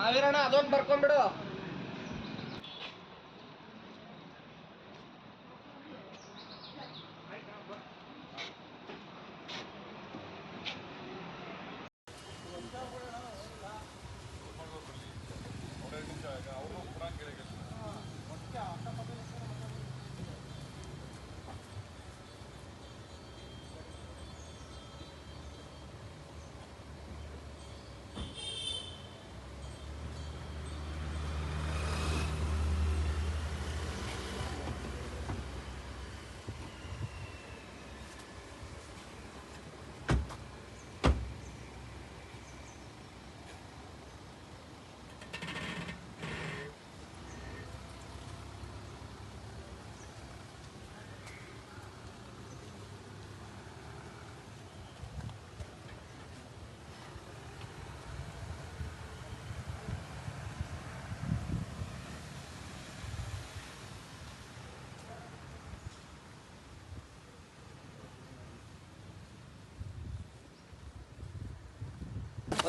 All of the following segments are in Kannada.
ಕಾವೇರಣ್ಣ ಅದೊಂದು ಬರ್ಕೊಂಡ್ಬಿಡು.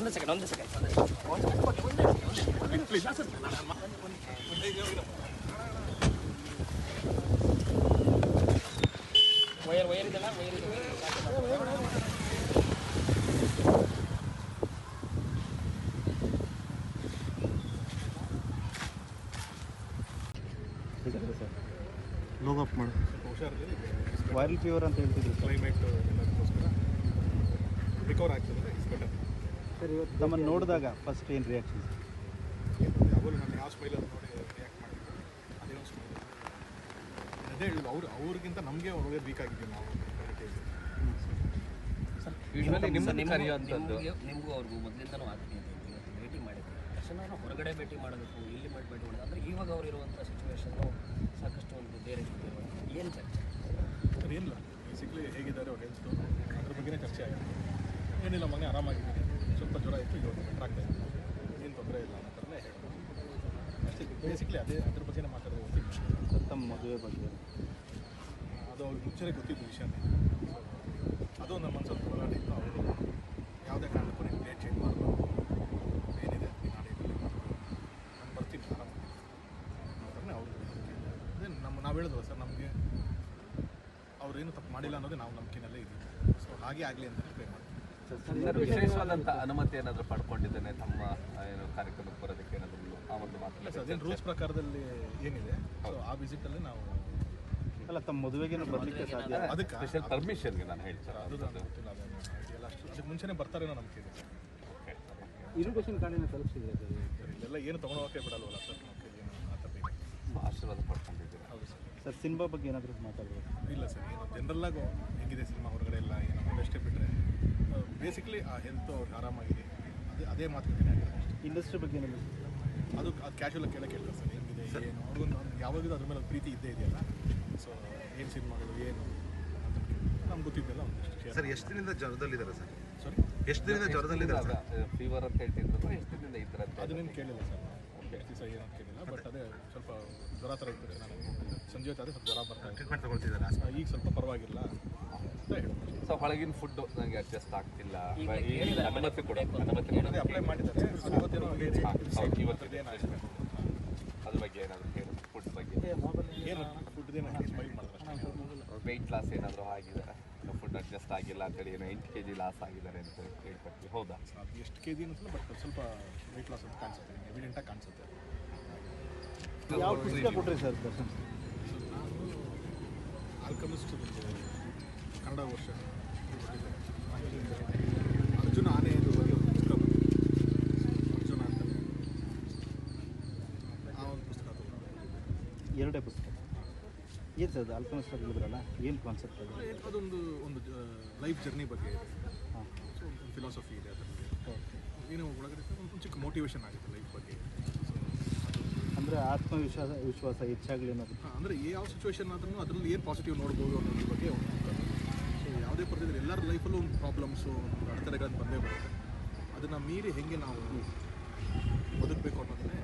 ಒಂದು ಸೆಕೆಂಡ್ ಒಂದು ಸೆಕೆಂಡ್ ವಯರ್ ವಯರ್ ಇದೆಲ್ಲ ವಯರ್ ಇದೆ ಸರ್ ಲೋಗ್ ಅಪ್ ಮಾಡು ಹುಷಾರಿಲ್ಲ ವೈರಲ್ ಫೀವರ್ ಅಂತ ಹೇಳ್ತಿದ್ರು ಸರ್ ಕ್ಲೈಮೇಟ್ ಎಲ್ಲದಕ್ಕೋಸ್ಕರ ರಿಕವರ್ ಆಗ್ತದೆ ಇಸ್ ಬೆಟರ್ ಸರ್ ಇವತ್ತು ನಮ್ಮನ್ನು ನೋಡಿದಾಗ ಫಸ್ಟ್ ಏನು ರಿಯಾಕ್ಷನ್ ಅವರು ನಾನು ಯಾವ ಸ್ಮೈಲ್ ಅಂತ ನೋಡಿ ರಿಯಾಕ್ಟ್ ಮಾಡಿದ್ರು. ಅದೇ ಒಂದು ಸ್ಮೈಲ್ ಅದೇ ಹೇಳಿದ್ರು ಅವ್ರು ಅವ್ರಿಗಿಂತ ನಮಗೆ ಅವ್ರಿಗೆ ವೀಕ್ ಆಗಿದ್ದೀವಿ ನಾವು. ಯೂಶ್ವಲಿ ನಿಮ್ಮನ್ನು ಕರೆಯುವಂಥದ್ದು. ನಿಮಗೂ ಅವ್ರಿಗೂ ಮೊದಲಿಂದನೂ ಆಗ್ತೀನಿ ಇವತ್ತು ಭೇಟಿ ಮಾಡಿದ್ವಿ. ತಕ್ಷಣ ಹೊರಗಡೆ ಭೇಟಿ ಮಾಡಬೇಕು ಇಲ್ಲಿ ಮಾಡಿ ಭೇಟಿ ಮಾಡೋದು ಅಂದರೆ ಇವಾಗ ಅವ್ರು ಇರುವಂಥ ಸಿಚುವೇಶನ್ನು ಸಾಕಷ್ಟು ಒಂದು ಬೇರೆ ಏನು ಚರ್ಚೆ? ಸರ್ ಏನಿಲ್ಲ ಬೇಸಿಕ್ಲಿ ಹೇಗಿದ್ದಾರೆ ಅವ್ರ ಹೆಲ್ತು ಅದ್ರ ಬಗ್ಗೆನೇ ಚರ್ಚೆ ಆಗಿದೆ. ಏನಿಲ್ಲ ಮನೆ ಆರಾಮಾಗಿದ್ದೀನಿ. ಸ್ವಲ್ಪ ಜ್ವರ ಇತ್ತು ಇವತ್ತು ಆಗ್ತಾ ಇದೆ ಏನು ತೊಂದರೆ ಇಲ್ಲ ಅನ್ನೋ ಥರನೇ ಹೇಳ್ಬೋದು. ಅಷ್ಟೇ ಬೇಸಿಕ್ಲಿ ಅದೇ ಅದ್ರ ಬಗ್ಗೆನೇ ಮಾತಾಡೋದು ಸರ್ ತಮ್ಮ ಮದುವೆ ಬಗ್ಗೆ. ಅದು ಅವ್ರಿಗೆ ಮುಂಚೆನೇ ಗೊತ್ತಿದ್ದು ವಿಷಯನೇ ಅದು ನಮ್ಮ ಮನಸ್ಸಲ್ಲಿ ಹೋರಾಡಿತ್ತು ಅವರು ಯಾವುದೇ ಕಾರಣಕ್ಕೂ ನೀವು ಡೇಟ್ ಚೇಂಜ್ ಮಾಡಬಾರ್ದು. ಏನಿದೆ ನಾಳೆ ನಾನು ಬರ್ತೀನಿ ಆರಾಮ ಅವ್ರನ್ನೇ ಅವರು ಅದೇ ನಮ್ಮ ನಾವು ಹೇಳಿದ್ವಲ್ಲ ಸರ್ ನಮಗೆ ಅವ್ರೇನು ತಪ್ಪು ಮಾಡಿಲ್ಲ ಅನ್ನೋದೇ ನಾವು ನಂಬಿಕೆನಲ್ಲೇ ಇದ್ದೀವಿ. ಸೊ ಹಾಗೆ ಆಗಲಿ ಅಂತಲೇ ಪ್ರೇ ಮಾಡ್ತೀವಿ. ಸರ್ ವಿಶೇಷವಾದಂಥ ಅನುಮತಿ ಏನಾದರೂ ಪಡ್ಕೊಂಡಿದ್ದೇನೆ ತಮ್ಮ ಏನು ಕಾರ್ಯಕ್ರಮಕ್ಕೆ ಬರೋದಕ್ಕೆ ಏನಾದರೂ ಆ ಒಂದು ಮಾತು ರೂಲ್ಸ್ ಪ್ರಕಾರದಲ್ಲಿ ಏನಿದೆ? ಸೊ ಆ ವಿಸಿಟಲ್ಲಿ ನಾವು ಅಲ್ಲ ತಮ್ಮ ಮದುವೆಗೆ ಬರಲಿಕ್ಕೆ ಸಾಧ್ಯ? ಅದಕ್ಕೆ ಸ್ಪೆಷಲ್ ಪರ್ಮಿಷನ್ಗೆ ನಾನು ಹೇಳ್ತಾರೆ ಅದು ನನಗೆ ಗೊತ್ತಿಲ್ಲ ಅಷ್ಟು ಅದಕ್ಕೆ ಮುಂಚೆನೇ ಬರ್ತಾರೇನೋ ನಂಬಿಕೆ ಇದೆ ಇರುಗೇಷನ್ ಕಾರ್ಡಿನ ತಲುಪಿಸಿದ್ರೆ ಸರ್? ಇಲ್ಲೆಲ್ಲ ಏನು ತೊಗೊಂಡೋಗಕ್ಕೆ ಬಿಡಲ್ವಲ್ಲ ಸರ್ ನಮ್ಮ ಏನು ಆ ಥರ ಆಶೀರ್ವಾದ ಪಡ್ಕೊಂಡಿದ್ದೀರಾ? ಹೌದು ಸರ್. ಸರ್ ಸಿನಿಮಾ ಬಗ್ಗೆ ಏನಾದರೂ ಮಾತಾಡಬೇಕು ಇಲ್ಲ ಸರ್ ಏನು ಜನರಲ್ಲಾಗೂ ಹೆಂಗಿದೆ ಸಿನಿಮಾ ಹೊರಗಡೆ ಎಲ್ಲ? ಏನು ಅಷ್ಟೇ ಬಿಟ್ಟರೆ ಬೇಸಿಕ್ಲಿ ಆ ಹೆಲ್ತ್ ಅವ್ರಿಗೆ ಆರಾಮಾಗಿದೆ ಅದೇ ಅದೇ ಮಾತುಕತೆ ಇಂಡಸ್ಟ್ರಿ ಬಗ್ಗೆ ಅದು ಅದು ಕ್ಯಾಶುವಲ್ ಕೇಳಕ್ಕೆ ಕೇಳ್ತಾರೆ ಸರ್ ಹೆಂಗಿದೆ ಏನು? ಅವ್ರಿಗೊಂದು ಯಾವಾಗಿದ್ದು ಅದ್ರ ಮೇಲೆ ಒಂದು ಪ್ರೀತಿ ಇದ್ದೇ ಇದೆಯಲ್ಲ? ಸೊ ಏನು ಸಿನಿಮಾಗಳು ಏನು? ಅಂತ ನಮ್ಗೆ ಗೊತ್ತಿದ್ದೆಲ್ಲ ಒಂದಿಷ್ಟು ಸರ್ ಎಷ್ಟು ದಿನದಿಂದ ಜ್ವರದಲ್ಲಿದ್ದಾರೆ ಸರ್ ಸಾರಿ ಎಷ್ಟು ದಿನದಿಂದ ಜ್ವರದಲ್ಲಿದ್ದಾರೆ ಸರ್ ಫೀವರ್ ಅಂತ ಹೇಳ್ತಿದ್ರು ಎಷ್ಟು ದಿನದಿಂದ ಇದ್ರ ಅದನ್ನೇನು ಕೇಳಿಲ್ಲ ಸರ್ ಎಷ್ಟು ದಿವಸ ಏನು ಅಂತ ಕೇಳಿಲ್ಲ. ಬಟ್ ಅದೇ ಸ್ವಲ್ಪ ಜ್ವರ ಥರ ಇರ್ತದೆ. ನಾನು ಸಂಜೆ ಹೊತ್ತಾದ್ರೆ ಸ್ವಲ್ಪ ಜ್ವರ ಬರ್ತಾರೆ ಟ್ರೀಟ್ಮೆಂಟ್ ತಗೊಳ್ತಿದ್ದಾರೆ? ಈಗ ಸ್ವಲ್ಪ ಸೊ ಹೊಳಗಿನ ಫುಡ್ ನನಗೆ ಅಡ್ಜಸ್ಟ್ ಆಗ್ತಿಲ್ಲ. ಅನುಮತಿ ಕೊಡು ಅನುಮತಿ ಅದ್ರ ಬಗ್ಗೆ ಏನಾದರೂ ಹೇಳಿ ಫುಡ್ ಬಗ್ಗೆ. ವೆಯ್ಟ್ ಲಾಸ್ ಏನಾದರೂ ಆಗಿದ್ದಾರೆ ಫುಡ್ ಅಡ್ಜಸ್ಟ್ ಆಗಿಲ್ಲ ಅಂತೇಳಿ ಏನೋ ಎಂಟು ಕೆ ಜಿ ಲಾಸ್ ಆಗಿದ್ದಾರೆ ಅಂತ ಹೇಳ್ಕೊಡ್ತೀವಿ ಹೌದಾ? ಎಷ್ಟು ಕೆ ಜಿ ಅನ್ಸಲ್ಲ ಬಟ್ ಸ್ವಲ್ಪ ವೆಯ್ಟ್ ಲಾಸ್ ಅಂತ ಕಾಣಿಸುತ್ತೆ. ಎವಿಡೆಂಟಾಗಿ ಕಾಣಿಸುತ್ತೆ. ಯಾವ ಪುಸ್ತಕ ಕೊಟ್ರಿ ಸರ್? ಆಲ್ಕಮಿಸ್ಟ್ ಕನ್ನಡ ವರ್ಷ ಅರ್ಜುನ ಆನೆ ಇದು ಬಗ್ಗೆ ಒಂದು ಪುಸ್ತಕ ಬಂದಿದೆ. ಅರ್ಜುನ ಅಂತ ಆ ಒಂದು ಪುಸ್ತಕ ತಗೊಂಡೆ. ಎರಡೇ ಪುಸ್ತಕ ಏನು ಸರ್ ಅದು ಆಲ್ಕಮಿಸ್ಟ್ ಹೇಳಿದ್ರಲ್ಲ ಏನು ಕಾನ್ಸೆಪ್ಟ್ ಅದು? ಅದೊಂದು ಒಂದು ಲೈಫ್ ಜರ್ನಿ ಬಗ್ಗೆ ಇದೆ. ಹಾಂ. ಫಿಲಾಸಫಿ ಇದೆ ಅದರಲ್ಲಿ ಏನೋ ಒಳಗಡೆ ಒಂದು ಚಿಕ್ಕ ಮೋಟಿವೇಶನ್ ಆಗುತ್ತೆ ಲೈಫ್ ಬಗ್ಗೆ. ಅಂದರೆ ಆತ್ಮವಿಶ್ವಾಸ ವಿಶ್ವಾಸ ಹೆಚ್ಚಾಗಲಿ ಅನ್ನೋದು. ಅಂದರೆ ಯಾವ ಸಿಚುವೇಶನ್ ಆದ್ರೂ ಅದರಲ್ಲಿ ಏನು ಪಾಸಿಟಿವ್ ನೋಡ್ಬೋದು ಅನ್ನೋದ್ರ ಬಗ್ಗೆ ಸೊ ಯಾವುದೇ ಪರಿಸ್ಥಿತಿ ಎಲ್ಲರ ಲೈಫಲ್ಲೂ ಒಂದು ಪ್ರಾಬ್ಲಮ್ಸು ಒಂದು ಅಡೆತಡೆಗಳನ್ನು ಬಂದೇ ಬರುತ್ತೆ. ಅದನ್ನು ಮೀರಿ ಹೆಂಗೆ ನಾವು ಬದುಕಬೇಕು ಅನ್ನೋದನ್ನೇ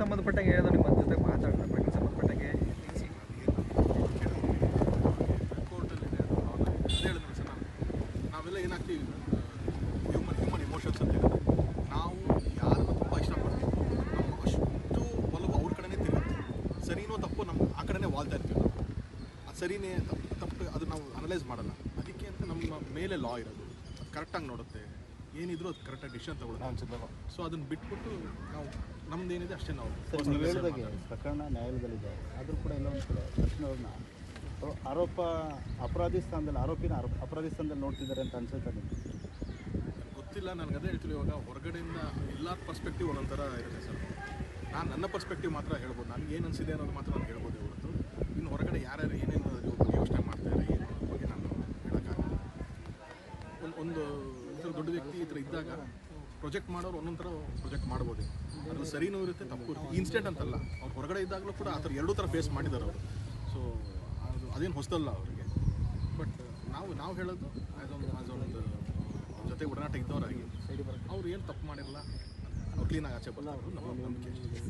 ಸಂಬಂಧಪಟ್ಟಂಗೆ ಹೇಳಿದ್ರು ನಿಮ್ಮ ಜೊತೆ ಮಾತಾಡಿದ್ರೆ ಬಟ್ಟೆಗೆ ಸಂಬಂಧಪಟ್ಟಂಗೆ? ಕೋರ್ಟಲ್ಲಿದೆ. ಹೇಳಿದ್ರು ಸರ್, ನಾನು ನಾವೆಲ್ಲ ಏನಾಗ್ತೀವಿ? ಹ್ಯೂಮನ್ ಹ್ಯೂಮನ್ ಇಮೋಷನ್ಸ್ ಅಂತ ಹೇಳಿದ್ರೆ ನಾವು ಯಾರನ್ನು ತುಂಬ ಇಷ್ಟಪಡ್ತೀವಿ. ನಮ್ಮ ಅಷ್ಟು ಒಲವು ಅವ್ರ ಕಡೆನೇ ತಿರುಗುತ್ತೆ. ಸರಿನೋ ತಪ್ಪು ನಮ್ಮ ಆ ಕಡೆನೇ ವಾಲ್ತಾ ಇರ್ತೀವಿ ನಾವು. ಆ ಸರಿನೇ ತಪ್ಪು ತಪ್ಪು, ಅದು ನಾವು ಅನಲೈಸ್ ಮಾಡಲ್ಲ. ಅದಕ್ಕೆ ಅಂತ ನಮ್ಮ ಮೇಲೆ ಲಾ ಇರೋದು. ಕರೆಕ್ಟಾಗಿ ನೋಡುತ್ತೆ. ಏನಿದ್ರು ಅದು ಕರೆಕ್ಟಾಗಿ ಡಿಸಿಷನ್ ತಗೊಳ್ಳೋದು. ಸೊ ಅದನ್ನ ಬಿಟ್ಬಿಟ್ಟು ನಾವು ನಮ್ದು ಏನಿದೆ ಅಷ್ಟೇ ನಾವು ಪ್ರಕರಣ ನ್ಯಾಯಾಲಯದಲ್ಲಿದೆ. ಆದರೂ ಕೂಡ ಎಲ್ಲ ಒಂದು ಕಡೆ ಆರೋಪ ಅಪರಾಧಿ ಸ್ಥಾನದಲ್ಲಿ ಆರೋಪಿನ ಆರೋಪ ಅಪರಾಧಿ ಸ್ಥಾನದಲ್ಲಿ ನೋಡ್ತಿದ್ದಾರೆ ಅಂತ ಅನ್ಸುತ್ತೆ ನಿಮ್ಗೆ? ಗೊತ್ತಿಲ್ಲ ನನಗೆ ಅದೇ ಹೇಳ್ತೀನಿ ಇವಾಗ ಹೊರಗಡೆಯಿಂದ ಎಲ್ಲ ಪರ್ಸ್ಪೆಕ್ಟಿವ್ ಒಂದೊಂಥರ ಥರ ಇರುತ್ತೆ ಸರ್. ನಾನು ನನ್ನ ಪರ್ಸ್ಪೆಕ್ಟಿವ್ ಮಾತ್ರ ಹೇಳ್ಬೋದು. ನನಗೆ ಏನು ಅನಿಸಿದೆ ಅನ್ನೋದು ಮಾತ್ರ ನಾನು ಹೇಳ್ಬೋದು ಇವತ್ತು ಇನ್ನು ಹೊರಗಡೆ ಯಾರ್ಯಾರು ಏನೇನು ಅದ್ರ ಬಗ್ಗೆ ಯೋಚನೆ ಮಾಡ್ತಾರೆ ಏನು ಅನ್ನೋದ್ರ ಬಗ್ಗೆ ನಾನು ಹೇಳೋಕ್ಕಾಗಲ್ಲ ಒಂದು ಒಂದು ಈ ಥರ ಇದ್ದಾಗ ಪ್ರೊಜೆಕ್ಟ್ ಮಾಡೋರು ಒಂದೊಂದು ಥರ ಪ್ರೊಜೆಕ್ಟ್ ಮಾಡ್ಬೋದು. ಅದ್ರಲ್ಲಿ ಸರಿನೂ ಇರುತ್ತೆ, ತಪ್ಪು ಇರುತ್ತೆ. ಇನ್ಸ್ಟೆಂಟ್ ಅಂತಲ್ಲ, ಅವ್ರು ಹೊರಗಡೆ ಇದ್ದಾಗಲೂ ಕೂಡ ಆ ಥರ ಎರಡೂ ಥರ ಫೇಸ್ ಮಾಡಿದ್ದಾರೆ ಅವರು. ಸೊ ಅದು ಅದೇನು ಹೊಸದಲ್ಲ ಅವರಿಗೆ. ಬಟ್ ನಾವು ನಾವು ಹೇಳೋದು ಅದೊಂದು ಅದೊಂದು ಜೊತೆ ಒಡನಾಟ ಇದ್ದವರಾಗಿ, ಅವ್ರು ಏನು ತಪ್ಪು ಮಾಡಿರಲ್ಲ ಅವ್ರು ಕ್ಲೀನಾಗಿ ಆಚೆ ಅವರು ನಮ್ಮ ನಂಬಿಕೆ.